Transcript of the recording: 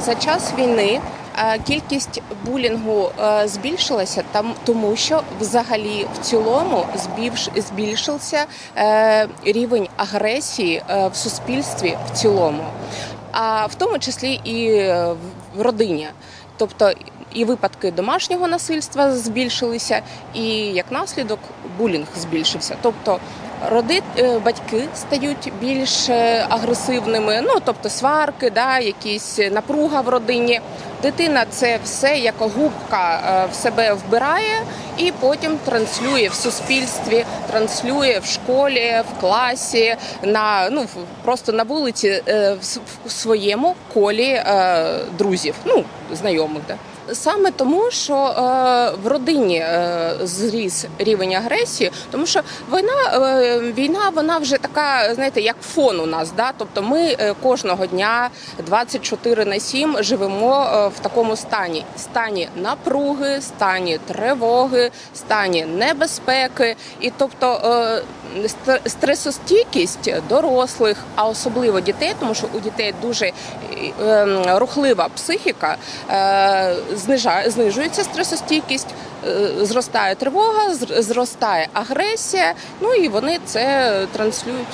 За час війни е, кількість булінгу е, збільшилася там, тому що взагалі в цілому збільшився е, рівень агресії в суспільстві в цілому, а в тому числі і в родині. Тобто і випадки домашнього насильства збільшилися, і як наслідок булінг збільшився. Тобто роди, е, батьки стають більш е, агресивними, ну тобто сварки, да, якісь напруга в родині. Дитина це все як губка е, в себе вбирає і потім транслює в суспільстві, транслює в школі, в класі, на ну просто на вулиці в своєму колі друзів, ну знайомих. Да. Саме тому, що е, в родині е, зріс рівень агресії, тому що війна, е, війна вона вже така, знаєте, як фон у нас. Да? Тобто ми е, кожного дня 24 на 7 живемо е, в такому стані: стані напруги, стані тривоги, стані небезпеки. І тобто е, стресостійкість дорослих, а особливо дітей, тому що у дітей дуже е, е, рухлива психіка. е, знижується стресостійкість, е, зростає тривога, зр- зростає агресія. Ну і вони це транслюють